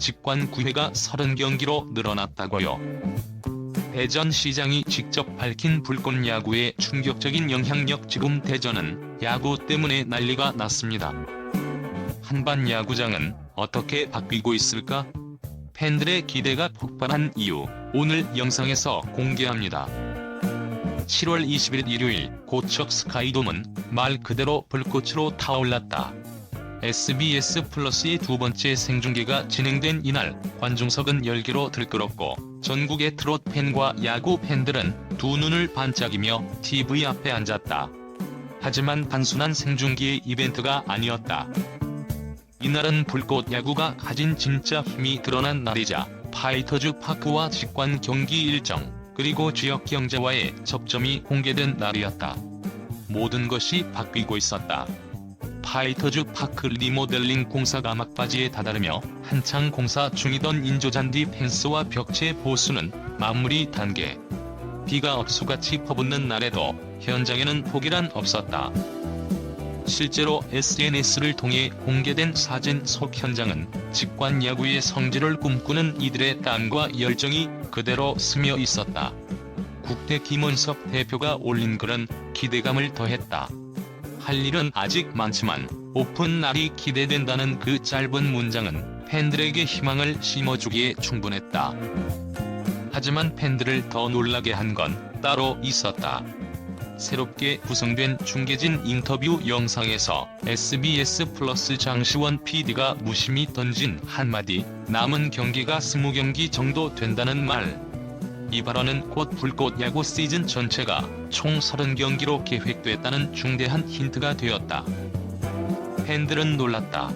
직관 9회가 30경기로 늘어났다고요. 대전 시장이 직접 밝힌 불꽃 야구의 충격적인 영향력 지금 대전은 야구 때문에 난리가 났습니다. 한반 야구장은 어떻게 바뀌고 있을까? 팬들의 기대가 폭발한 이유 오늘 영상에서 공개합니다. 7월 20일 일요일 고척 스카이돔은 말 그대로 불꽃으로 타올랐다. SBS 플러스의 두 번째 생중계가 진행된 이날 관중석은 열기로 들끓었고 전국의 트롯 팬과 야구 팬들은 두 눈을 반짝이며 TV 앞에 앉았다. 하지만 단순한 생중계의 이벤트가 아니었다. 이날은 불꽃 야구가 가진 진짜 힘이 드러난 날이자 파이터즈 파크와 직관 경기 일정 그리고 지역 경제와의 접점이 공개된 날이었다. 모든 것이 바뀌고 있었다. 파이터즈 파크 리모델링 공사가 막바지에 다다르며 한창 공사 중이던 인조잔디 펜스와 벽체 보수는 마무리 단계. 비가 억수같이 퍼붓는 날에도 현장에는 포기란 없었다. 실제로 SNS를 통해 공개된 사진 속 현장은 직관 야구의 성지를 꿈꾸는 이들의 땀과 열정이 그대로 스며 있었다. 국대 김원석 대표가 올린 글은 기대감을 더했다. 할 일은 아직 많지만 오픈 날이 기대된다는 그 짧은 문장은 팬들에게 희망을 심어주기에 충분했다. 하지만 팬들을 더 놀라게 한 건 따로 있었다. 새롭게 구성된 중계진 인터뷰 영상에서 SBS 플러스 장시원 PD가 무심히 던진 한마디 남은 경기가 20경기 정도 된다는 말. 이 발언은 곧 불꽃 야구 시즌 전체가 총 30경기로 계획됐다는 중대한 힌트가 되었다. 팬들은 놀랐다.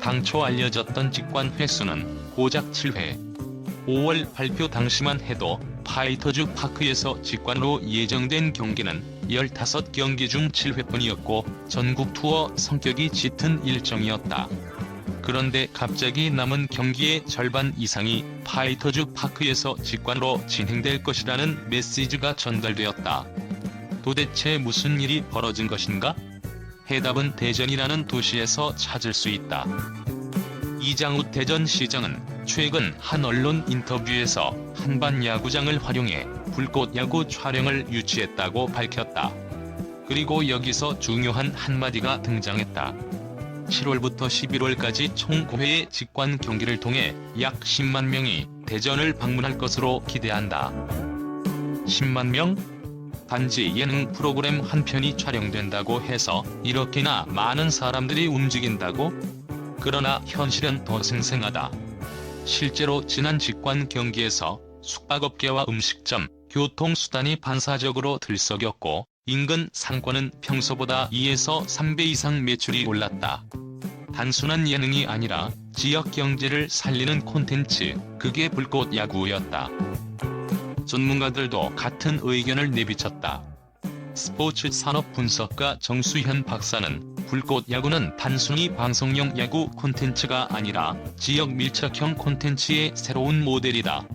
당초 알려졌던 직관 횟수는 고작 7회. 5월 발표 당시만 해도 파이터즈 파크에서 직관으로 예정된 경기는 15경기 중 7회뿐이었고 전국 투어 성격이 짙은 일정이었다. 그런데 갑자기 남은 경기의 절반 이상이 파이터즈 파크에서 직관으로 진행될 것이라는 메시지가 전달되었다. 도대체 무슨 일이 벌어진 것인가? 해답은 대전이라는 도시에서 찾을 수 있다. 이장우 대전시장은 최근 한 언론 인터뷰에서 한반 야구장을 활용해 불꽃 야구 촬영을 유치했다고 밝혔다. 그리고 여기서 중요한 한마디가 등장했다. 7월부터 11월까지 총 9회의 직관 경기를 통해 약 10만 명이 대전을 방문할 것으로 기대한다. 10만 명? 단지 예능 프로그램 한 편이 촬영된다고 해서 이렇게나 많은 사람들이 움직인다고? 그러나 현실은 더 생생하다. 실제로 지난 직관 경기에서 숙박업계와 음식점, 교통수단이 반사적으로 들썩였고 인근 상권은 평소보다 2에서 3배 이상 매출이 올랐다. 단순한 예능이 아니라 지역 경제를 살리는 콘텐츠, 그게 불꽃 야구였다. 전문가들도 같은 의견을 내비쳤다. 스포츠 산업 분석가 정수현 박사는 불꽃 야구는 단순히 방송용 야구 콘텐츠가 아니라 지역 밀착형 콘텐츠의 새로운 모델이다.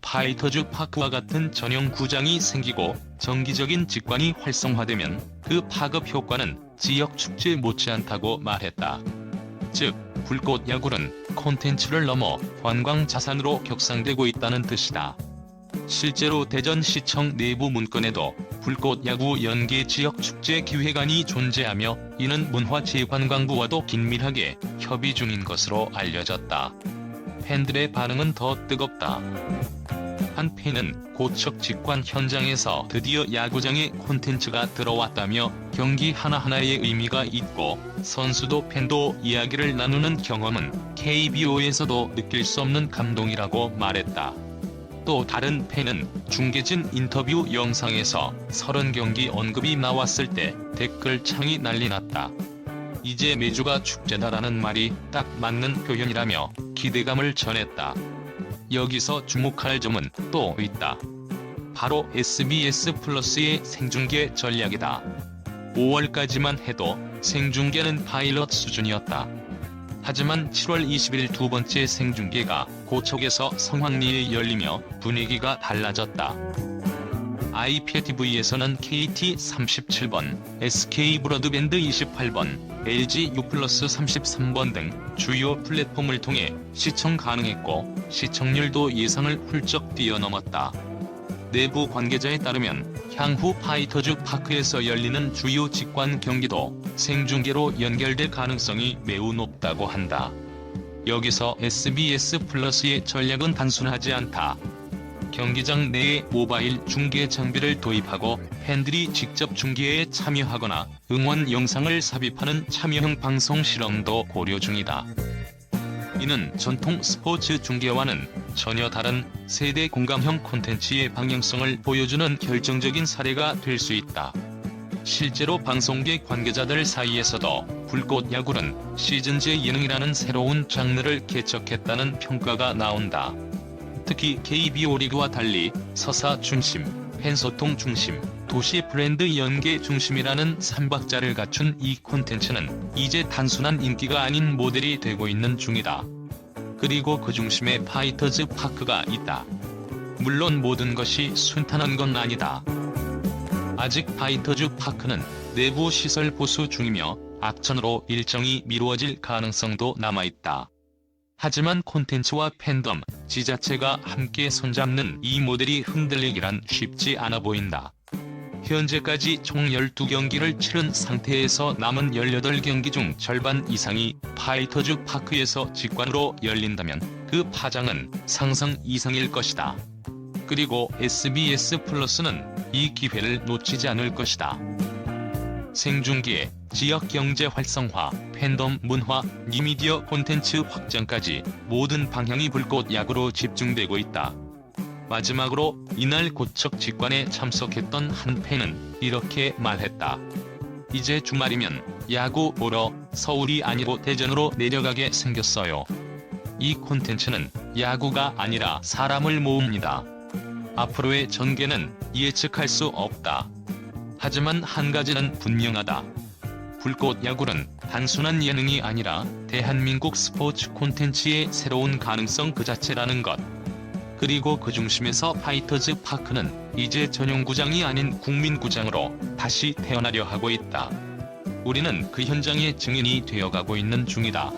파이터즈 파크와 같은 전용 구장이 생기고 정기적인 직관이 활성화되면 그 파급 효과는 지역 축제 못지않다고 말했다. 즉, 불꽃 야구는 콘텐츠를 넘어 관광 자산으로 격상되고 있다는 뜻이다. 실제로 대전시청 내부 문건에도 불꽃 야구 연계 지역 축제 기획안이 존재하며 이는 문화체육관광부와도 긴밀하게 협의 중인 것으로 알려졌다. 팬들의 반응은 더 뜨겁다. 한 팬은 고척 직관 현장에서 드디어 야구장에 콘텐츠가 들어왔다며 경기 하나하나의 의미가 있고 선수도 팬도 이야기를 나누는 경험은 KBO에서도 느낄 수 없는 감동이라고 말했다. 또 다른 팬은 중계진 인터뷰 영상에서 30경기 언급이 나왔을 때 댓글창이 난리 났다. 이제 매주가 축제다라는 말이 딱 맞는 표현이라며 기대감을 전했다. 여기서 주목할 점은 또 있다. 바로 SBS 플러스의 생중계 전략이다. 5월까지만 해도 생중계는 파일럿 수준이었다. 하지만 7월 20일 두 번째 생중계가 고척에서 성황리에 열리며 분위기가 달라졌다. IPTV에서는 KT 37번, SK 브러드밴드 28번, LG U+ 33번 등 주요 플랫폼을 통해 시청 가능했고 시청률도 예상을 훌쩍 뛰어넘었다. 내부 관계자에 따르면 향후 파이터즈 파크에서 열리는 주요 직관 경기도 생중계로 연결될 가능성이 매우 높다고 한다. 여기서 SBS 플러스의 전략은 단순하지 않다. 경기장 내에 모바일 중계 장비를 도입하고 팬들이 직접 중계에 참여하거나 응원 영상을 삽입하는 참여형 방송 실험도 고려 중이다. 이는 전통 스포츠 중계와는 전혀 다른 세대 공감형 콘텐츠의 방향성을 보여주는 결정적인 사례가 될 수 있다. 실제로 방송계 관계자들 사이에서도 불꽃 야구는 시즌제 예능이라는 새로운 장르를 개척했다는 평가가 나온다. 특히 KBO 리그와 달리 서사 중심, 팬소통 중심, 도시 브랜드 연계 중심이라는 삼박자를 갖춘 이 콘텐츠는 이제 단순한 인기가 아닌 모델이 되고 있는 중이다. 그리고 그 중심에 파이터즈 파크가 있다. 물론 모든 것이 순탄한 건 아니다. 아직 파이터즈 파크는 내부 시설 보수 중이며 악천후로 일정이 미루어질 가능성도 남아있다. 하지만 콘텐츠와 팬덤, 지자체가 함께 손잡는 이 모델이 흔들리기란 쉽지 않아 보인다. 현재까지 총 12경기를 치른 상태에서 남은 18경기 중 절반 이상이 파이터즈 파크에서 직관으로 열린다면 그 파장은 상상 이상일 것이다. 그리고 SBS 플러스는 이 기회를 놓치지 않을 것이다. 생중계, 지역 경제 활성화, 팬덤 문화, 니미디어 콘텐츠 확장까지 모든 방향이 불꽃 야구로 집중되고 있다. 마지막으로 이날 고척 직관에 참석했던 한 팬은 이렇게 말했다. 이제 주말이면 야구 보러 서울이 아니고 대전으로 내려가게 생겼어요. 이 콘텐츠는 야구가 아니라 사람을 모읍니다. 앞으로의 전개는 예측할 수 없다. 하지만 한 가지는 분명하다. 불꽃 야구는 단순한 예능이 아니라 대한민국 스포츠 콘텐츠의 새로운 가능성 그 자체라는 것. 그리고 그 중심에서 파이터즈 파크는 이제 전용구장이 아닌 국민구장으로 다시 태어나려 하고 있다. 우리는 그 현장의 증인이 되어가고 있는 중이다.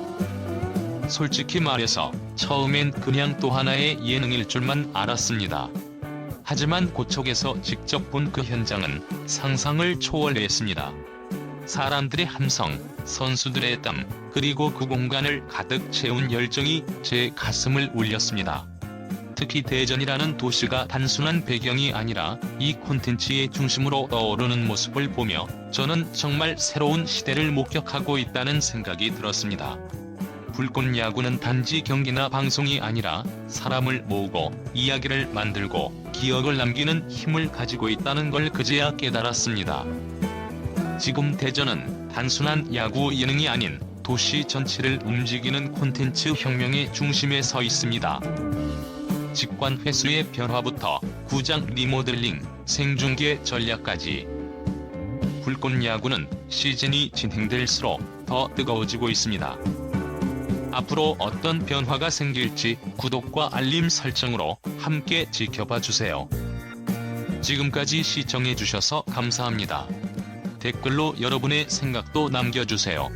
솔직히 말해서 처음엔 그냥 또 하나의 예능일 줄만 알았습니다. 하지만 고척에서 직접 본 그 현장은 상상을 초월했습니다. 사람들의 함성, 선수들의 땀, 그리고 그 공간을 가득 채운 열정이 제 가슴을 울렸습니다. 특히 대전이라는 도시가 단순한 배경이 아니라 이 콘텐츠의 중심으로 떠오르는 모습을 보며 저는 정말 새로운 시대를 목격하고 있다는 생각이 들었습니다. 불꽃 야구는 단지 경기나 방송이 아니라 사람을 모으고 이야기를 만들고 기억을 남기는 힘을 가지고 있다는 걸 그제야 깨달았습니다. 지금 대전은 단순한 야구 예능이 아닌 도시 전체를 움직이는 콘텐츠 혁명의 중심에 서 있습니다. 직관 횟수의 변화부터 구장 리모델링, 생중계 전략까지 불꽃 야구는 시즌이 진행될수록 더 뜨거워지고 있습니다. 앞으로 어떤 변화가 생길지 구독과 알림 설정으로 함께 지켜봐 주세요. 지금까지 시청해 주셔서 감사합니다. 댓글로 여러분의 생각도 남겨주세요.